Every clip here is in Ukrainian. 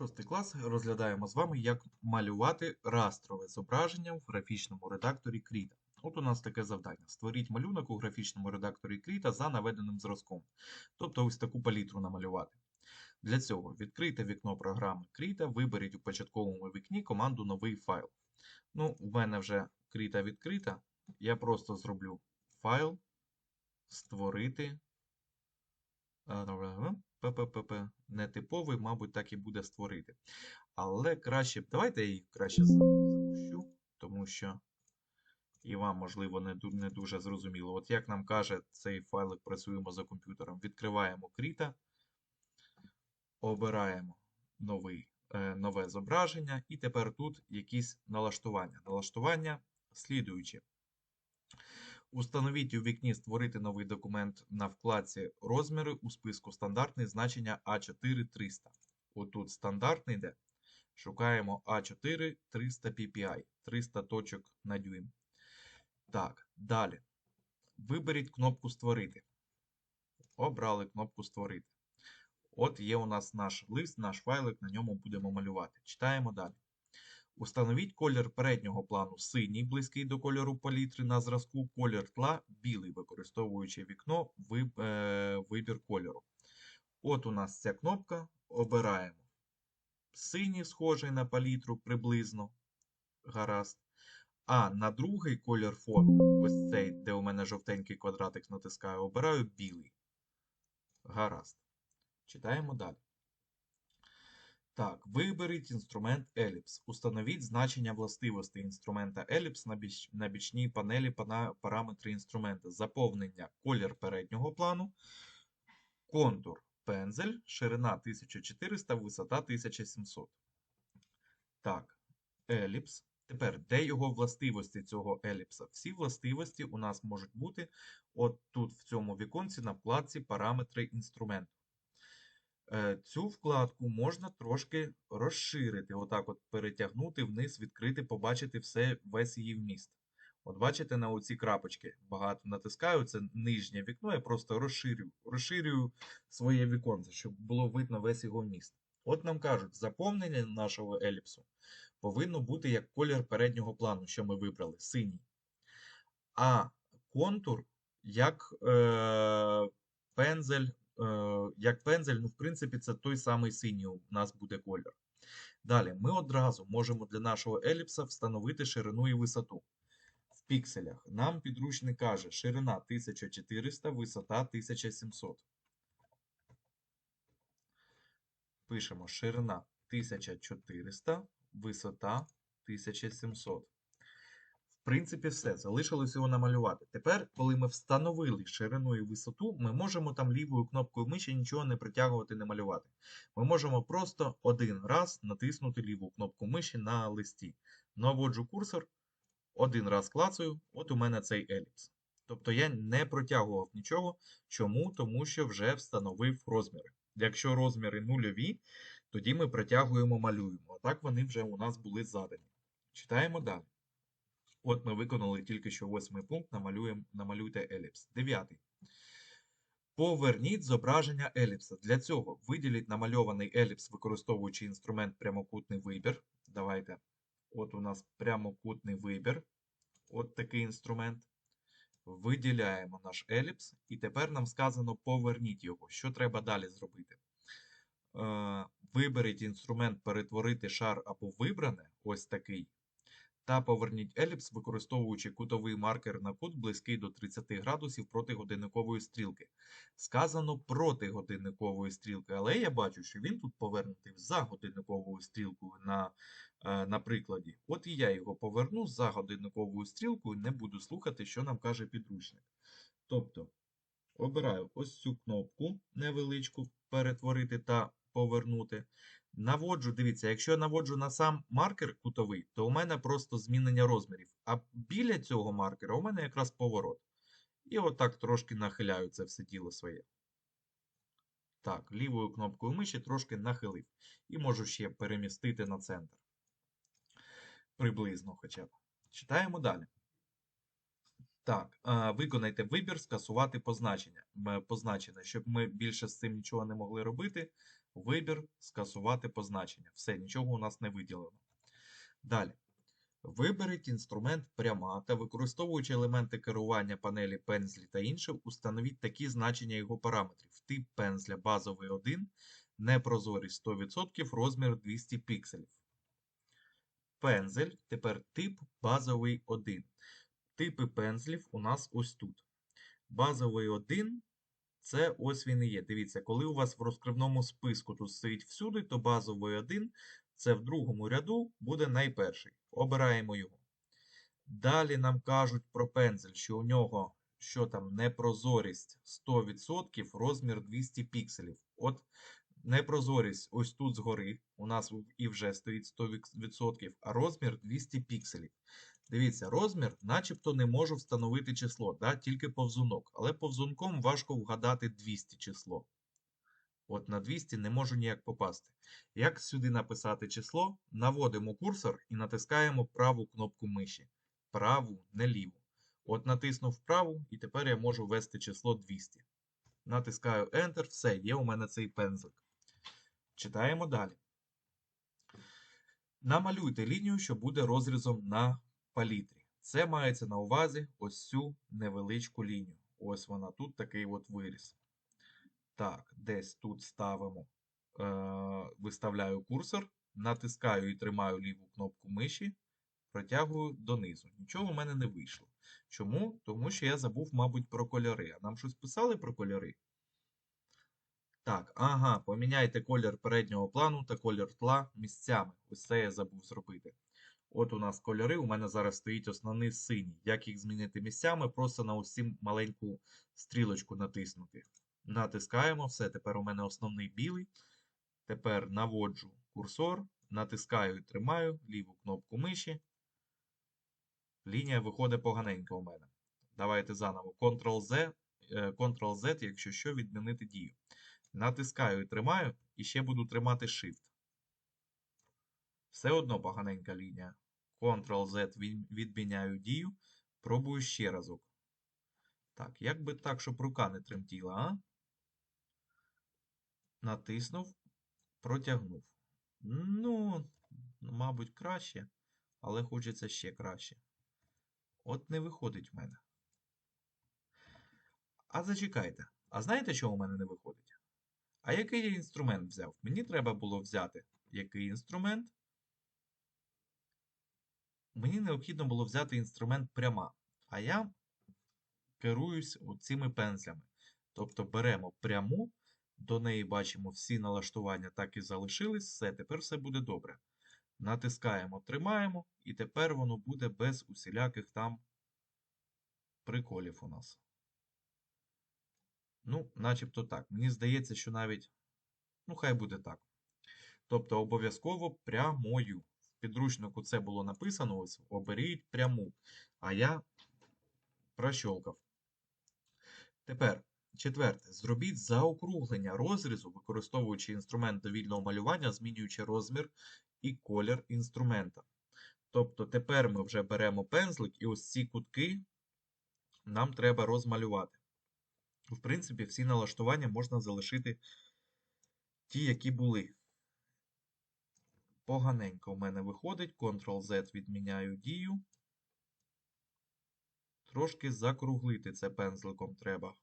Шостий клас розглядаємо з вами, як малювати растрове зображення в графічному редакторі Krita. От у нас таке завдання: створіть малюнок у графічному редакторі Krita за наведеним зразком. Тобто ось таку палітру намалювати. Для цього відкрийте вікно програми Krita, виберіть у початковому вікні команду Новий файл. Ну, в мене вже Krita відкрита. Я просто зроблю файл, створити. ППП. Нетиповий, мабуть, так і буде створити. Але краще, давайте я її краще запущу, тому що і вам, можливо, не, не дуже зрозуміло. От як нам каже цей файлик, працюємо за комп'ютером. Відкриваємо Кріта, обираємо новий, е, нове зображення, і тепер тут якісь налаштування. Налаштування слідуючі. Установіть у вікні Створити новий документ на вкладці Розміри у списку стандартний значення А4 300. Отут стандартний йде. Шукаємо А4 300 ppi, 300 точок на дюйм. Так, далі. Виберіть кнопку Створити. Обрали кнопку Створити. От є у нас наш лист, наш файлик, на ньому будемо малювати. Читаємо далі. Установіть колір переднього плану синій, близький до кольору палітри на зразку, колір тла білий, використовуючи вікно е, вибір кольору. От у нас ця кнопка. Обираємо синій, схожий на палітру приблизно. Гаразд. А на другий колір фон, ось цей, де у мене жовтенький квадратик натискаю, обираю білий. Гаразд. Читаємо далі. Так, виберіть інструмент Ellipse. Установіть значення властивостей інструмента Ellipse на, біч, на бічній панелі пана, параметри інструмента. Заповнення колір переднього плану, контур пензель, ширина 1400, висота 1700. Так, Ellipse. Тепер, де його властивості цього еліпса? Всі властивості у нас можуть бути от тут в цьому віконці на вкладці параметри інструменту. Е, Цю вкладку можна трошки розширити, отак от перетягнути вниз, відкрити, побачити все, весь її вміст. От бачите, на оці крапочки багато натискаю, це нижнє вікно, я просто розширю, розширюю своє віконце, щоб було видно весь його вміст. От нам кажуть, заповнення нашого еліпсу повинно бути як колір переднього плану, що ми вибрали, синій. А контур як е, пензель, як пензель, ну, в принципі, це той самий синій у нас буде колір. Далі, ми одразу можемо для нашого еліпса встановити ширину і висоту. В пікселях нам підручник каже ширина 1400, висота 1700. Пишемо ширина 1400, висота 1700. В принципі, все. Залишилось його намалювати. Тепер, коли ми встановили ширину і висоту, ми можемо там лівою кнопкою миші нічого не притягувати, не малювати. Ми можемо просто один раз натиснути ліву кнопку миші на листі. Наводжу курсор, один раз клацаю, от у мене цей еліпс. Тобто я не протягував нічого. Чому? Тому що вже встановив розміри. Якщо розміри нульові, тоді ми протягуємо, малюємо. А так вони вже у нас були задані. Читаємо далі. От ми виконали тільки що восьмий пункт, намалюємо, намалюйте еліпс. Дев'ятий. Поверніть зображення еліпса. Для цього виділіть намальований еліпс, використовуючи інструмент прямокутний вибір. Давайте. От у нас прямокутний вибір. От такий інструмент. Виділяємо наш еліпс, і тепер нам сказано поверніть його. Що треба далі зробити? Е, Виберіть інструмент перетворити шар або вибране, ось такий, та поверніть еліпс, використовуючи кутовий маркер на кут близький до 30 градусів проти годинникової стрілки. Сказано проти годинникової стрілки, але я бачу, що він тут повернутий за годинниковою стрілкою на, е, на прикладі. От і я його поверну за годинниковою стрілкою, не буду слухати, що нам каже підручник. Тобто, обираю ось цю кнопку невеличку перетворити та повернути. Наводжу, дивіться, якщо я наводжу на сам маркер кутовий, то у мене просто змінення розмірів. А біля цього маркера у мене якраз поворот. І отак трошки нахиляю це все діло своє. Так, лівою кнопкою миші трошки нахилив. І можу ще перемістити на центр. Приблизно хоча б. Читаємо далі. Так, виконайте вибір, скасувати позначення. Позначене, щоб ми більше з цим нічого не могли робити. Вибір, скасувати позначення. Все, нічого у нас не виділено. Далі. Виберіть інструмент пряма та використовуючи елементи керування панелі пензлі та інше, установіть такі значення його параметрів. Тип пензля базовий 1, непрозорість 100%, розмір 200 пікселів. Пензель, тепер тип базовий 1. Типи пензлів у нас ось тут. Базовий 1 це ось він і є. Дивіться, коли у вас в розкривному списку тут стоїть всюди, то базовий 1 це в другому ряду буде найперший. Обираємо його. Далі нам кажуть про пензель, що у нього що там непрозорість 100%, розмір 200 пікселів. От непрозорість ось тут згори. У нас і вже стоїть 100%, а розмір 200 пікселів. Дивіться, розмір начебто не можу встановити число, да, тільки повзунок. Але повзунком важко вгадати 200 число. От на 200 не можу ніяк попасти. Як сюди написати число? Наводимо курсор і натискаємо праву кнопку миші. Праву, не ліву. От натиснув праву, і тепер я можу ввести число 200. Натискаю Enter, все, є у мене цей пензлик. Читаємо далі. Намалюйте лінію, що буде розрізом на палітрі. Це мається на увазі ось цю невеличку лінію. Ось вона тут такий от виріз. Так, десь тут ставимо, е, виставляю курсор, натискаю і тримаю ліву кнопку миші, протягую донизу. Нічого в мене не вийшло. Чому? Тому що я забув, мабуть, про кольори. А нам щось писали про кольори? Так, ага, поміняйте колір переднього плану та колір тла місцями. Ось це я забув зробити. От у нас кольори, у мене зараз стоїть основний синій. Як їх змінити місцями? Просто на цю маленьку стрілочку натиснути. Натискаємо все. Тепер у мене основний білий. Тепер наводжу курсор, натискаю і тримаю ліву кнопку миші. Лінія виходить поганенько у мене. Давайте заново. Ctrl-Z, е, Ctrl-Z, якщо що, відмінити дію. Натискаю і тримаю, і ще буду тримати Shift. Все одно поганенька лінія. Ctrl-Z відміняю дію. Пробую ще разок. Так, як би так, щоб рука не тремтіла, а? Натиснув, протягнув. Ну, мабуть, краще, але хочеться ще краще. От не виходить в мене. А зачекайте. А знаєте, що у мене не виходить? А який я інструмент взяв? Мені треба було взяти який інструмент? Мені необхідно було взяти інструмент пряма. А я керуюсь цими пензлями. Тобто беремо пряму, до неї бачимо всі налаштування так і залишились. Все, тепер все буде добре. Натискаємо, тримаємо, і тепер воно буде без усіляких там приколів у нас. Ну, начебто так. Мені здається, що навіть, ну, хай буде так. Тобто, обов'язково прямою. Підручнику це було написано: ось оберіть пряму. А я прощолкав. Тепер, четверте, зробіть заокруглення розрізу, використовуючи інструмент довільного малювання, змінюючи розмір і колір інструмента. Тобто, тепер ми вже беремо пензлик, і ось ці кутки нам треба розмалювати. В принципі, всі налаштування можна залишити ті, які були. Поганенько в мене виходить. Ctrl-Z відміняю дію. Трошки закруглити це пензликом треба.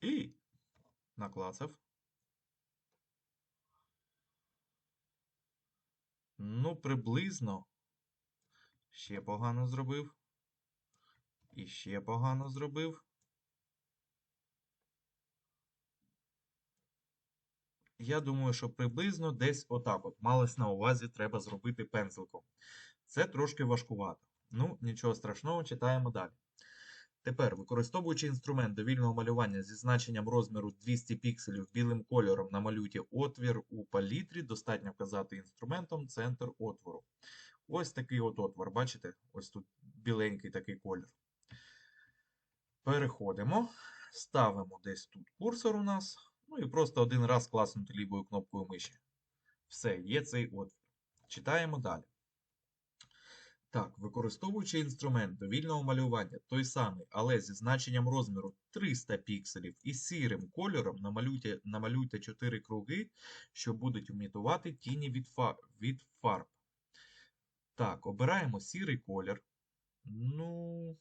І наклацав. Ну, приблизно. Ще погано зробив. І ще погано зробив. Я думаю, що приблизно десь отак от малось на увазі треба зробити пензликом. Це трошки важкувато. Ну, нічого страшного, читаємо далі. Тепер, використовуючи інструмент довільного малювання зі значенням розміру 200 пікселів білим кольором, намалюйте отвір у палітрі, достатньо вказати інструментом центр отвору. Ось такий от отвор, бачите? Ось тут біленький такий колір. Переходимо, ставимо десь тут курсор у нас. Ну і просто один раз класнути лівою кнопкою миші. Все, є цей отвір. Читаємо далі. Так, використовуючи інструмент довільного малювання той самий, але зі значенням розміру 300 пікселів і сірим кольором намалюйте, намалюйте 4 круги, що будуть імітувати тіні від, фа, від фарб. Так, обираємо сірий колір. Ну,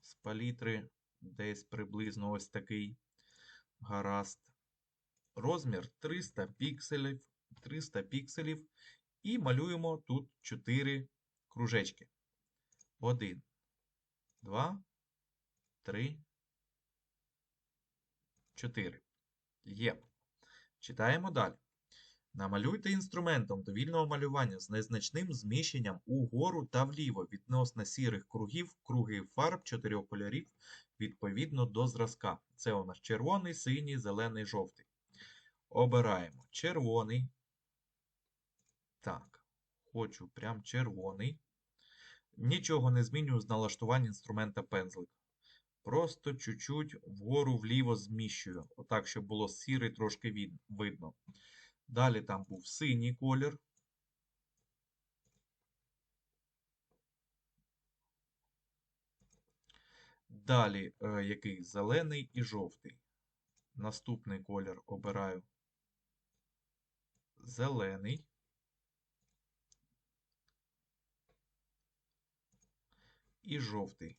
з палітри десь приблизно ось такий. Гаразд. Розмір 300 пікселів. 300 пікселів. І малюємо тут 4 кружечки. 1, 2, 3, 4. Є. Читаємо далі. Намалюйте інструментом довільного малювання з незначним зміщенням угору та вліво відносно сірих кругів, круги фарб чотирьох кольорів відповідно до зразка. Це у нас червоний, синій, зелений, жовтий. Обираємо червоний. Так, хочу прям червоний. Нічого не змінюю з налаштування інструмента пензлик. Просто чуть-чуть вгору вліво зміщую. Отак, щоб було сірий трошки видно. Далі там був синій колір. Далі е, який зелений і жовтий. Наступний колір обираю зелений. І жовтий.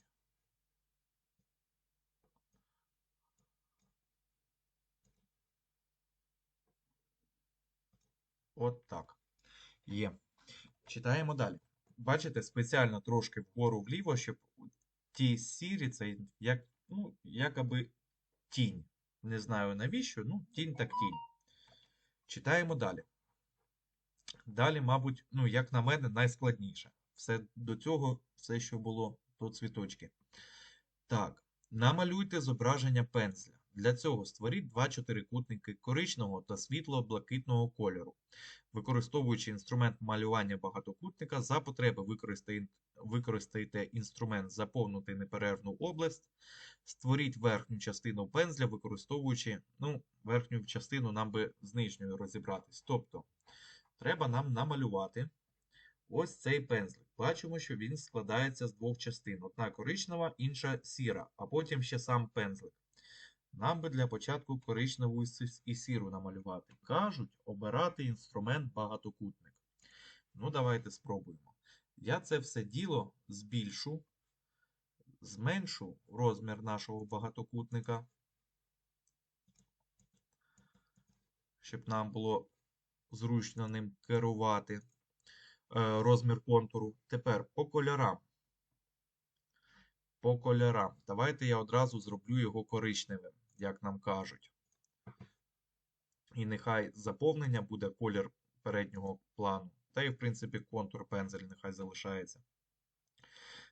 От так. Є. Читаємо далі. Бачите, спеціально трошки вгору вліво, щоб ті сірі, це як, ну, якоби тінь. Не знаю навіщо, ну, тінь так тінь. Читаємо далі. Далі, мабуть, ну, як на мене, найскладніше. Все до цього, все, що було, то цвіточки. Так, намалюйте зображення пензля. Для цього створіть два чотирикутники коричневого та світло-блакитного кольору. Використовуючи інструмент малювання багатокутника, за потреби використайте інструмент заповнити неперервну область, створіть верхню частину пензля, використовуючи, ну, верхню частину нам би з нижньою розібратись. Тобто, треба нам намалювати ось цей пензлик. Бачимо, що він складається з двох частин. Одна коричнева, інша сіра, а потім ще сам пензлик. Нам би для початку коричневу і сіру намалювати. Кажуть, обирати інструмент багатокутник. Ну, давайте спробуємо. Я це все діло збільшу, зменшу розмір нашого багатокутника, щоб нам було зручно ним керувати. Е, Розмір контуру. Тепер по кольорам. По кольорам. Давайте я одразу зроблю його коричневим, як нам кажуть. І нехай заповнення буде колір переднього плану. Та й, в принципі, контур пензель нехай залишається.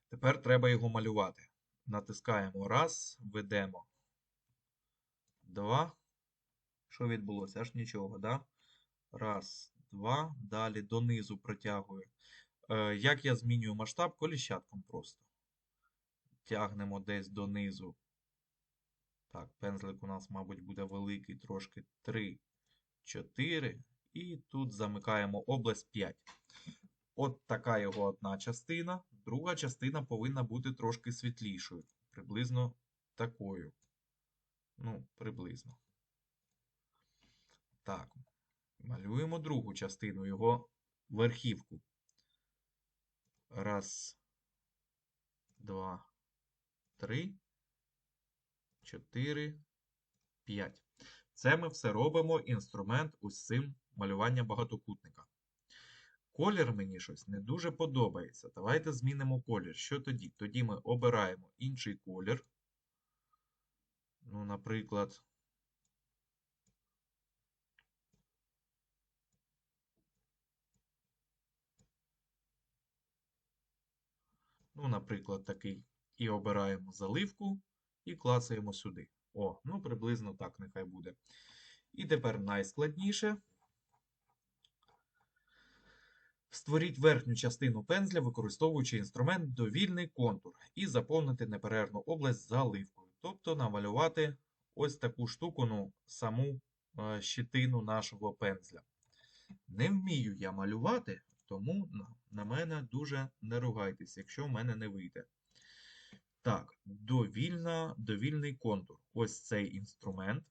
Тепер треба його малювати. Натискаємо раз, ведемо. Два. Що відбулося? Аж нічого, да? Раз, два. Далі донизу протягую. Е, як я змінюю масштаб? Коліщатком просто. Тягнемо десь донизу. Так, пензлик у нас, мабуть, буде великий трошки 3, 4. І тут замикаємо область 5. От така його одна частина. Друга частина повинна бути трошки світлішою. Приблизно такою. Ну, приблизно. Так. Малюємо другу частину, його верхівку. Раз, два, три, чотири, п'ять. Це ми все робимо інструмент усім малювання багатокутника. Колір мені щось не дуже подобається. Давайте змінимо колір. Що тоді? Тоді ми обираємо інший колір. Ну, наприклад, ну, наприклад, такий. І обираємо заливку і клацаємо сюди. О, ну приблизно так нехай буде. І тепер найскладніше. Створіть верхню частину пензля, використовуючи інструмент довільний контур, і заповнити неперервну область заливкою. Тобто намалювати ось таку штуку, ну, саму е, щитину нашого пензля. Не вмію я малювати, Тому на, мене дуже не ругайтесь, якщо в мене не вийде. Так, довільна, довільний контур. Ось цей інструмент.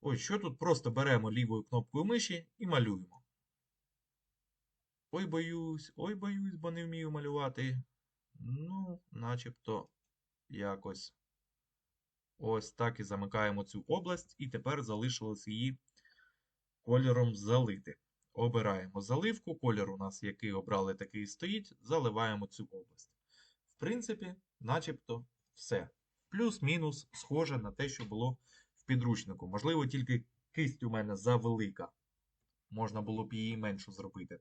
Ось що тут? Просто беремо лівою кнопкою миші і малюємо. Ой, боюсь, ой, боюсь, бо не вмію малювати. Ну, начебто якось. Ось так і замикаємо цю область, і тепер залишилось її кольором залити. Обираємо заливку, кольор у нас, який обрали, такий стоїть, заливаємо цю область. В принципі, начебто все. Плюс-мінус схоже на те, що було в підручнику. Можливо, тільки кисть у мене завелика. Можна було б її меншу зробити.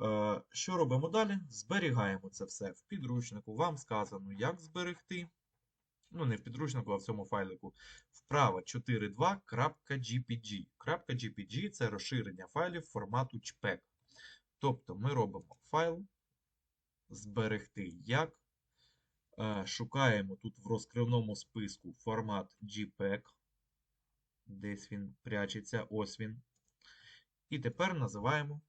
Е, Що робимо далі? Зберігаємо це все в підручнику. Вам сказано, як зберегти. Ну, не в підручнику, а в цьому файлику. Вправо 4.2.gpg. .gpg – це розширення файлів формату JPEG. Тобто ми робимо файл, зберегти як. Е, Шукаємо тут в розкривному списку формат JPEG. Десь він прячеться, ось він. І тепер називаємо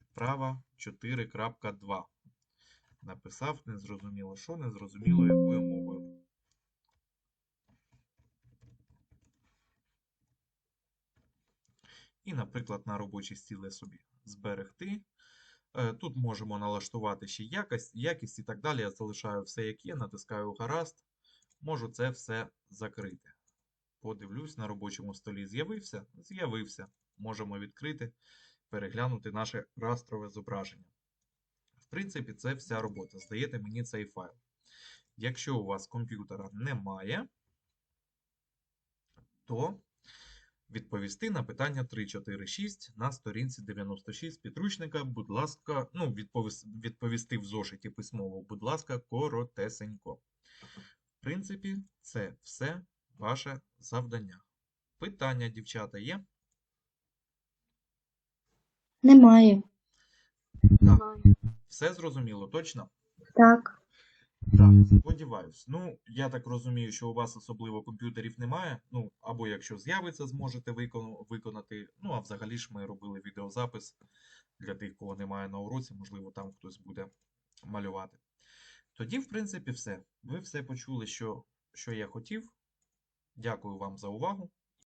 вправа 4.2. Написав незрозуміло що, незрозуміло якою І, наприклад, на робочий стіл собі зберегти. Е, Тут можемо налаштувати ще якість, якість і так далі. Я залишаю все, як є, натискаю гаразд. Можу це все закрити. Подивлюсь, на робочому столі з'явився? З'явився. Можемо відкрити, переглянути наше растрове зображення. В принципі, це вся робота. Здаєте мені цей файл. Якщо у вас комп'ютера немає, то відповісти на питання 346 на сторінці 96 підручника, будь ласка, ну, відповісти, відповісти в зошиті письмово, будь ласка, коротесенько. В принципі, це все ваше завдання. Питання, дівчата, є? Немає. Так. Все зрозуміло, точно? Так. Так, сподіваюсь. Ну, я так розумію, що у вас особливо комп'ютерів немає. Ну, або якщо з'явиться, зможете виконати. Ну, а взагалі ж ми робили відеозапис для тих, кого немає на уроці, можливо, там хтось буде малювати. Тоді, в принципі, все. Ви все почули, що, що я хотів. Дякую вам за увагу.